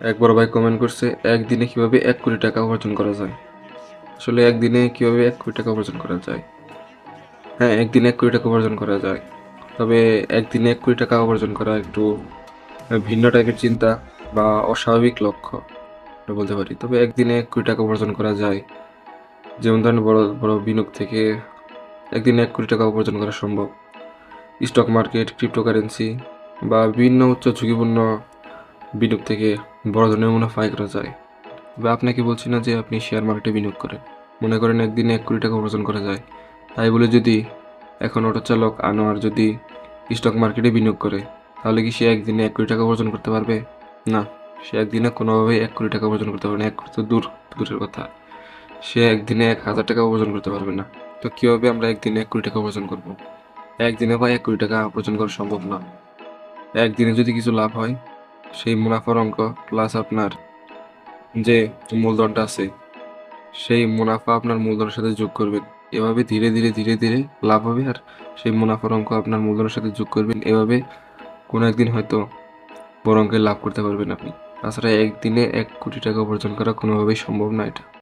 এক বড় ভাই কমেন্ট করছে, একদিনে কীভাবে এক কোটি টাকা উপার্জন করা যায়? আসলে একদিনে কীভাবে এক কোটি টাকা উপার্জন করা যায়? হ্যাঁ একদিনে এক কোটি টাকা উপার্জন করা যায়। তবে একদিনে এক কোটি টাকা উপার্জন করা একটু ভিন্ন টাইপের চিন্তা বা অস্বাভাবিক লক্ষ্য বলতে পারি। তবে একদিনে এক কোটি টাকা উপার্জন করা যায়। যেমন ধরেন বড় বড় বিনিয়োগ থেকে একদিনে এক কোটি টাকা উপার্জন করা সম্ভব। স্টক মার্কেট ক্রিপ্টোকারেন্সি বা বিভিন্ন উচ্চ ঝুঁকিপূর্ণ বিনিয়োগ থেকে বড় ধরনের মুনাফা আয় করা যায় তবে আপনাকে বলছি না যে আপনি শেয়ার মার্কেটে বিনিয়োগ করেন? মনে করেন একদিনে এক কোটি টাকা উপার্জন করা যায়। তাই বলে যদি এখন অটো চালক আনোয়ার যদি স্টক মার্কেটে বিনিয়োগ করে, তাহলে কি সে একদিনে এক কোটি টাকা উপার্জন করতে পারবে? না, সে একদিনে কোনোভাবেই এক কোটি টাকা উপার্জন করতে পারবে না। এক তো দূর, দূরের কথা। সে একদিনে এক হাজার টাকা উপার্জন করতে পারবে না। তো কীভাবে আমরা একদিনে এক কোটি টাকা উপার্জন করব? একদিনে বা এক কোটি টাকা উপার্জন করা সম্ভব না। একদিনে যদি কিছু লাভ হয় সেই মুনাফার অঙ্ক প্লাস আপনার যে মূলধনটা আছে, সেই মুনাফা আপনার মূলধনের সাথে যোগ করবেন। এভাবে ধীরে ধীরে ধীরে ধীরে লাভ হবে আর সেই মুনাফার অঙ্ক আপনার মূলধনের সাথে যোগ করবেন। এভাবে কোনো একদিন হয়তো বড় অঙ্কের লাভ করতে পারবেন আপনি। তাছাড়া একদিনে এক কোটি টাকা উপার্জন করা কোনোভাবেই সম্ভব না এটা।